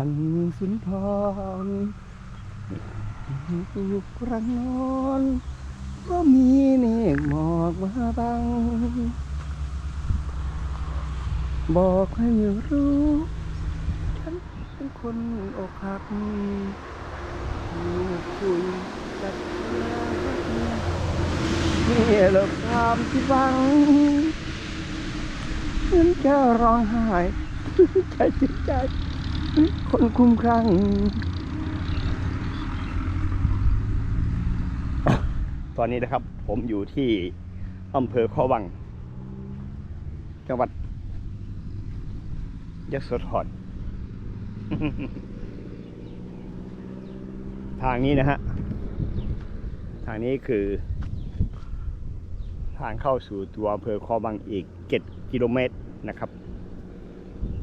อันสุนทรถูกรังนอนก็มีเมฆหมอกมาบัง บอกให้รู้ ฉันเป็นคนอกหักอยู่คุยกับเธอนี่แหละความที่หวังฉันจะร้องไห้ใจจิตใจ คนคุ้มครั่งตอนนี้นะครับ ผมอยู่ที่อำเภอข้อวัง จังหวัดยโสธรทางนี้นะฮะ ทางนี้คือ ทางเข้าสู่ตัวอำเภอคอบังอีก 7 กิโลเมตรนะครับ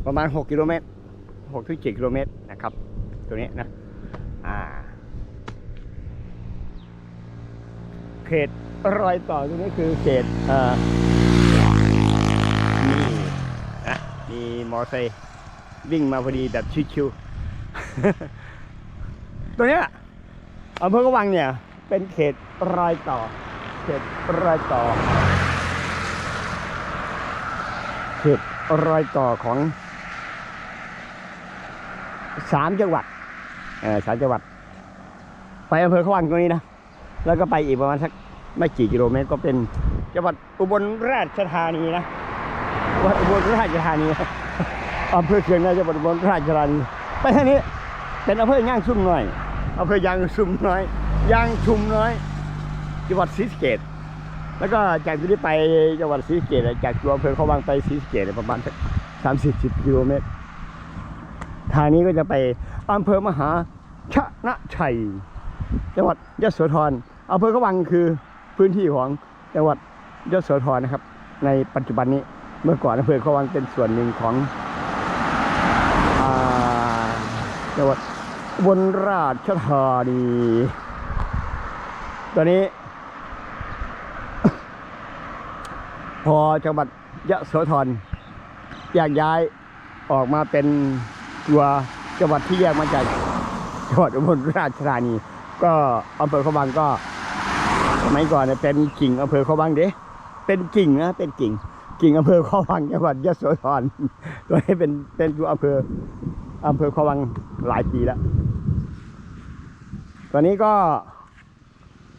ประมาณ 6 กิโลเมตร 6.7กิโลเมตรนะครับ ตัวนี้นะอ่าเขตรอยต่อตรงนี้คือเขตอ่านี่นะมีมอเตอร์ไซค์วิ่งมาพอดีแบบชิวๆตัวเนี้ยอำเภอกวังเนี่ย เป็นเขตรอยต่อ เขตรอยต่อ เขตรอยต่อของ สามจังหวัดเออสามจังหวัด ไปอำเภอขวังตรงนี้นะ แล้วก็ไปอีกประมาณสักไม่กี่กิโลเมตร ก็เป็นจังหวัดอุบลราชธานีนะวัดอุบลราชธานีอำเภอเชียงในจังหวัดอุบลราชธานีไปทางนี้เป็นอำเภอย่างซุ่มน้อยอำเภอยางซุ่มน้อยยางชุมน้อย จังหวัดศรีสะเกษแล้วก็จากที่นี้ไปจังหวัดศรีสะเกษจากตัวอำเภอเขาวังไปศรีสะเกษประมาณสักสามสิบสิบกิโลเมตร ทางนี้ก็จะไปอำเภอมหาชนะชัย จังหวัดยโสธรอำเภอเขวังคือพื้นที่ของจังหวัดยโสธรนะครับ ในปัจจุบันนี้เมื่อก่อนอำเภอเขวังเป็นส่วนหนึ่งของจังหวัดอุบนราชธานีตอนนี้ พอจังหวัดยะโสธรแยกย้ายออกมาเป็น ตัวจังหวัดที่แยกมาจากจังหวัดอุบลราชธานี ก็อำเภอเขาบางก็สมัยก่อนเนี่ยเป็นกิ่งอำเภอเขาบางเด้เป็นกิ่งนะเป็นกิ่ง กิ่งอำเภอเขาบางจังหวัดยะโสธรตัวนี้เป็นเป็นตัวอำเภออำเภอเขาบางหลายปีแล้วตอนนี้ก็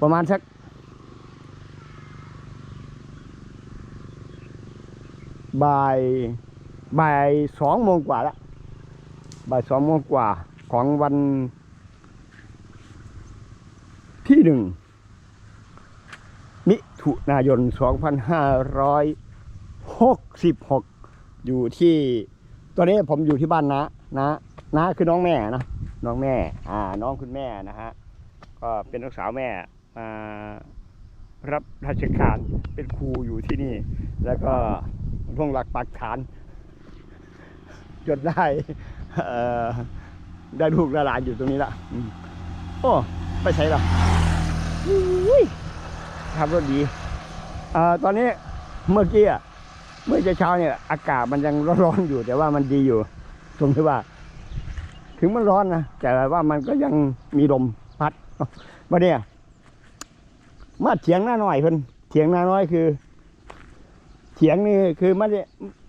ประมาณสักบ่ายบ่ายสองโมงกว่าแล้ว บ่ายสองโมงกว่าของวันที่หนึ่งมิถุนายน 2566 อยู่ที่ ตอนนี้ผมอยู่ที่บ้านนะนะนะคือน้องแม่นะน้องแม่ อ่า น้องคุณแม่นะฮะ ก็เป็นลูกสาวแม่มารับราชการเป็นครูอยู่ที่นี่ แล้วก็ร่วงหลักปักฐาน จนได้ ได้ลูกได้หลานอยู่ตรงนี้ละโอ้ไปใช่ละขับรถดีอตอนนี้เมื่อกี้อะเมื่อเช้าเนี่ย อากาศมันยังร้อนๆอยู่ แต่ว่ามันดีอยู่ตรงที่ว่า ถึงมันร้อนนะแต่ว่ามันก็ยังมีลมพัดมาเนี่ยมาเถียงหน้าหน่อยเพิ่นเถียงหน้าน้อยคือ เถียงนี่คือไม่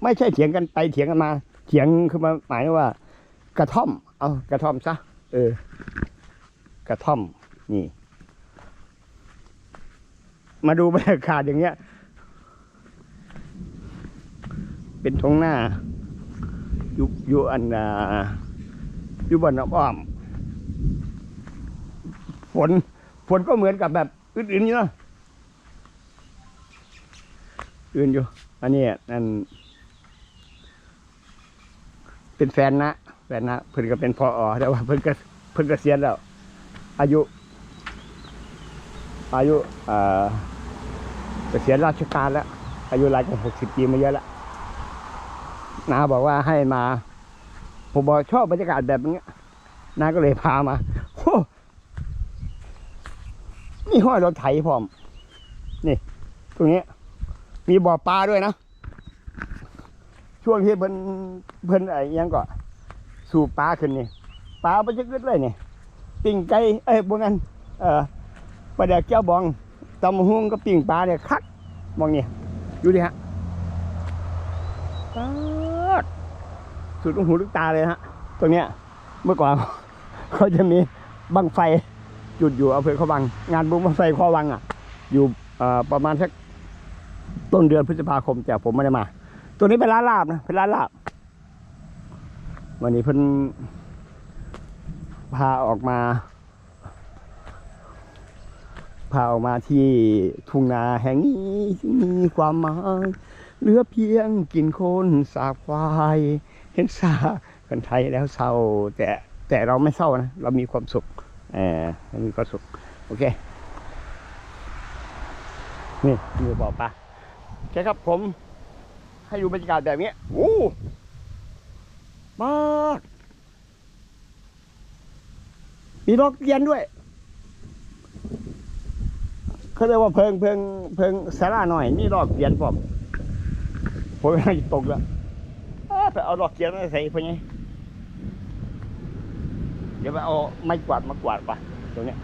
ไม่ใช่เถียงกันไปเถียงกันมา เถียงคือมาหมายว่า กระท่อม เอากระท่อมซะ เออ กระท่อม นี่ มาดูบรรยากาศอย่างเงี้ย เป็นทงหน้า อยู่อยู่อันอ่าอยู่บนน้ำอ้อม ฝน ฝนก็เหมือนกับแบบอื่นๆอยู่เนาะอื่นอยู่ อันนี้นั่น เป็นแฟนนะแฟนนะเพิ่นก็เป็นพออแต่ว่าเพิ่นก็เพิ่นเกษียณแล้ว อายุ อายุเอ่อเกษียณราชการแล้ว อายุรายกันหกสิบปีมาเยอะแล้วนาบอกว่าให้มา ผมบอกชอบบรรยากาศแบบนี้นาก็เลยพามาโอ้มีห้อยรถไถพร้อม นี่ ตรงนี้ มีบ่อปลาด้วยนะ ช่วงที่เพิ่นเพิ่นไอ้อิหยังก็สูบปลาขึ้นนี่ปลาไปจะกึดเลยเนี่ปิ่งไก่เอ้ยบนนั้นเออปลาแดกแก้วบองตำหุงกับปิ่งปลาเนี่ยคักมองนี่ดูดิฮะป๊าสุดลูกหูลูกตาเลยฮะตรงเนี้ยเมื่อก่อนเขาจะมีบังไฟจุดอยู่อำเภอเขาวัง งานบุญบังไฟขวังอะ อยู่ประมาณสักต้นเดือนพฤษภาคมแต่ผมไม่ได้มา ตัวนี้เป็นร้านลาบนะเป็นร้านลาบ วันนี้เพิ่นพาออกมา พาออกมาที่ทุ่งนาแห่งนี้ที่มีความหมายเหลือเพียงกินคนสาบควายเห็นสาคนไทยแล้วเศร้า แต่แต่เราไม่เศร้านะ เรามีความสุขเออเรามีความสุข โอเค นี่มือบอกปลาโอเคครับผม ให้ดูบรรยากาศแบบนี้โอ้มากมีดอกเทียนด้วยเขาเรียกว่าเพิงเพิงเพิงสาราหน่อยมีดอกเทียนผมผมกำลังจะตกแล้วไปเอาดอกเทียนมาใส่พวกนี้เดี๋ยวไปเอาไม้กวาดมากวาดป่ะตรงเนี้ย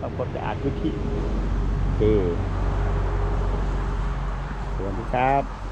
ต้องกดสะอาดพื้นที่โอเคสวัสดีครับ